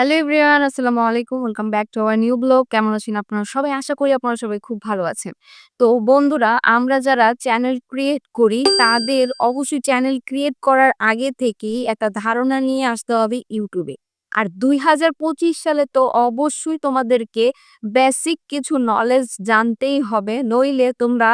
Hello everyone, আসসালামু আলাইকুম। Welcome back to our new blog. কেমন আছেন আপনারা সবাই? আশা করি আপনারা সবাই খুব ভালো আছেন। তো বন্ধুরা, আমরা যারা চ্যানেল ক্রিয়েট করি, তাদের অবশ্যই চ্যানেল ক্রিয়েট করার আগে থেকেই একটা ধারণা নিয়ে আসতে হবে ইউটিউবে। আর দুই হাজার পঁচিশ সালে তো অবশ্যই তোমাদেরকে বেসিক কিছু নলেজ জানতেই হবে, নইলে তোমরা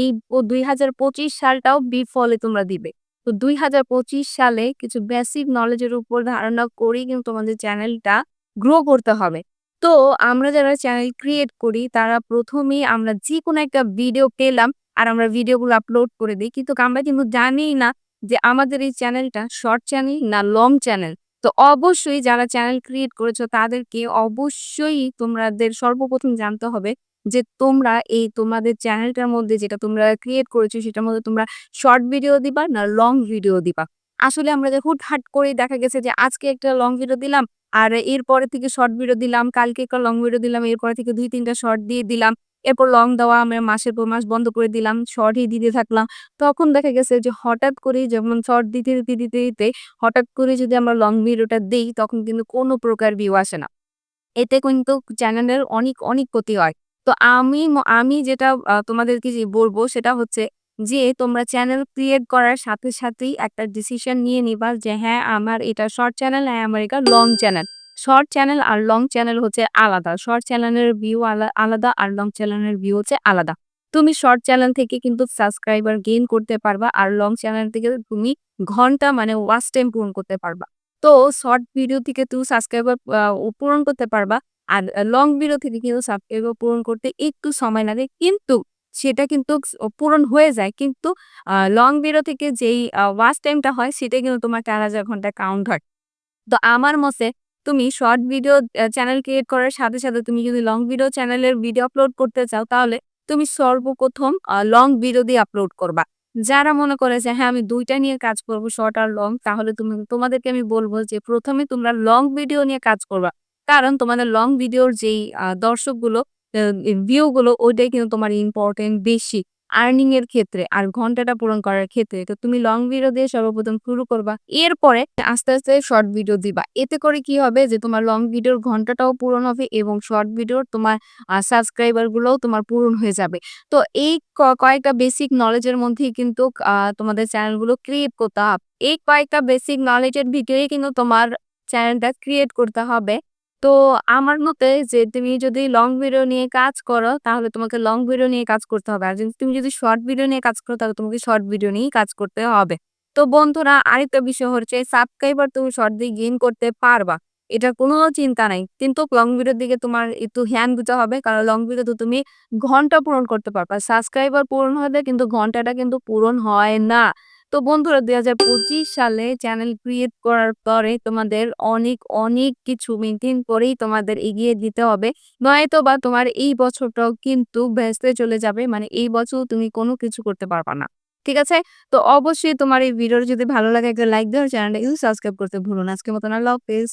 এই দুই হাজার পঁচিশ সালটাও বিফলে তোমরা দিবে। তো দুই হাজার পঁচিশ সালে কিছু বেসিক নলেজের উপর ধারণা করেই কিন্তু তোমাদের চ্যানেলটা গ্রো করতে হবে। তো আমরা যারা চ্যানেল ক্রিয়েট করি, তারা প্রথমেই আমরা যে কোনো একটা ভিডিও পেলাম আর আমরা ভিডিওগুলো আপলোড করে দিই। কিন্তু আমরা কিন্তু জানি না যে আমাদের এই চ্যানেলটা শর্ট চ্যানেল না লং চ্যানেল তো অবশ্যই যারা চ্যানেল ক্রিয়েট করেছ তাদেরকে অবশ্যই তোমাদের সর্বপ্রথম জানতে হবে যে তোমরা এই তোমাদের চ্যানেলটার মধ্যে যেটা তোমরা ক্রিয়েট করেছ সেটার মধ্যে তোমরা শর্ট ভিডিও দিবা না লং ভিডিও দিবা। আসলে আমরা যে হুটহাট করে দেখা গেছে যে আজকে একটা লং ভিডিও দিলাম আর এরপরে থেকে শর্ট ভিডিও দিলাম, কালকে একটা লং ভিডিও দিলাম, এরপরে থেকে দুই তিনটা শর্ট দিয়ে দিলাম। এরপর লং দেওয়া আমরা মাসের পর মাস বন্ধ করে দিলাম শর্টই দিতে থাকলাম। তখন দেখা গেছে যে হঠাৎ করে যেমন শর্ট দিতে দিতে দিতে দিতে হঠাৎ করে যদি আমরা লং ভিডিওটা দিই, তখন কিন্তু কোনো প্রকার ভিউ আসে না। এতে কিন্তু চ্যানেলের অনেক অনেক ক্ষতি হয়। তো আমি আমি যেটা তোমাদেরকে যে বলব সেটা হচ্ছে যে তোমরা চ্যানেল ক্রিয়েট করার সাথে সাথেই একটা ডিসিশন নিয়ে নিবা যে হ্যাঁ আমার এটা শর্ট চ্যানেল হ্যাঁ আমার এটা লং চ্যানেল শর্ট চ্যানেল আর লং চ্যানেল হচ্ছে আলাদা। শর্ট চ্যানেলের ভিউ আলাদা আর লং চ্যানেলের ভিউ হচ্ছে আলাদা। তুমি শর্ট চ্যানেল থেকে কিন্তু সাবস্ক্রাইবার গেইন করতে পারবা আর লং চ্যানেল থেকে তুমি ঘণ্টা মানে ওয়াচ টাইম পূরণ করতে পারবা। তো শর্ট ভিডিও থেকে তুমি সাবস্ক্রাইবার পূরণ করতে পারবা আর লং ভিডিও থেকে কিন্তু সাবস্ক্রাইবার পূরণ করতে একটু সময় লাগে। কিন্তু সেটা কিন্তু পূরণ হয়ে যায়। কিন্তু লং ভিডিও থেকে যেই ওয়াচ টাইমটা হয় সেটা কিন্তু তোমার চার হাজার ঘণ্টা কাউন্ট হয়। তো আমার মতে তুমি শর্ট ভিডিও চ্যানেল ক্রিয়েট করার সাথে সাথে তুমি যদি লং ভিডিও চ্যানেলের ভিডিও আপলোড করতে চাও, তাহলে তুমি সর্বপ্রথম লং ভিডিও দিয়ে আপলোড করবা। যারা মনে করে যে হ্যাঁ আমি দুইটা নিয়ে কাজ করব শর্ট আর লং তাহলে তুমি, তোমাদেরকে আমি বলব যে, প্রথমে তোমরা লং ভিডিও নিয়ে কাজ করবা। কারণ তোমাদের লং ভিডিওর যেই দর্শকগুলো ভিউ গুলো ওইটাই কিন্তু তোমার ইম্পর্টেন্ট বেশি। আর্নিং এর ক্ষেত্রে আর ঘন্টাটা পূরণ করার ক্ষেত্রে, তো তুমি লং ভিডিও দিয়ে সর্বপ্রথম শুরু করবা। এরপরে আস্তে আস্তে শর্ট ভিডিও দিবা। এতে করে কি হবে যে তোমার লং ভিডিওর ঘন্টাটাও পূরণ হবে এবং শর্ট ভিডিওর তোমার সাবস্ক্রাইবার গুলোও তোমার পূরণ হয়ে যাবে। তো এই কয়েকটা বেসিক নলেজের মধ্যেই কিন্তু তোমাদের চ্যানেলগুলো ক্রিয়েট করতে হবে। এই কয়েকটা বেসিক নলেজের ভিতরেই কিন্তু তোমার চ্যানেলটা ক্রিয়েট করতে হবে। তো আমার মতে যে, তুমি যদি লং ভিডিও নিয়ে কাজ করো, তাহলে তোমাকে লং ভিডিও নিয়ে কাজ করতে হবে। আর যদি তুমি যদি শর্ট ভিডিও নিয়ে কাজ করো, তাহলে তোমাকে শর্ট ভিডিও নিয়েই কাজ করতে হবে। তো বন্ধুরা, আরেকটা বিষয় হচ্ছে সাবস্ক্রাইবার তুমি শর্ট দিয়ে গেইন করতে পারবা। এটা কোনো চিন্তা নাই। কিন্তু লং ভিডিওর দিকে তোমার একটু হ্যান্ড দিতে হবে। কারণ লং ভিডিও তো তুমি ঘণ্টা পূরণ করতে পারবা। সাবস্ক্রাইবার পূরণ হবে কিন্তু ঘন্টাটা কিন্তু পূরণ হয় না। তো বন্ধুরা, দুই হাজার পঁচিশ সালে চ্যানেল ক্রিয়েট করার পরে তোমাদের অনেক অনেক কিছু মেনটেন করেই তোমাদের এগিয়ে দিতে হবে। নয়তো বা তোমার এই বছরটাও কিন্তু ব্যস্তে চলে যাবে মানে এই বছর তুমি কোনো কিছু করতে পারবা না। ঠিক আছে? তো অবশ্যই তোমার এই ভিডিও যদি ভালো লাগে, একটা লাইক দেওয়ার চ্যানেলটা কিন্তু সাবস্ক্রাইব করতে ভুলো না। আজকে মতন আল্লাহ হাফেজ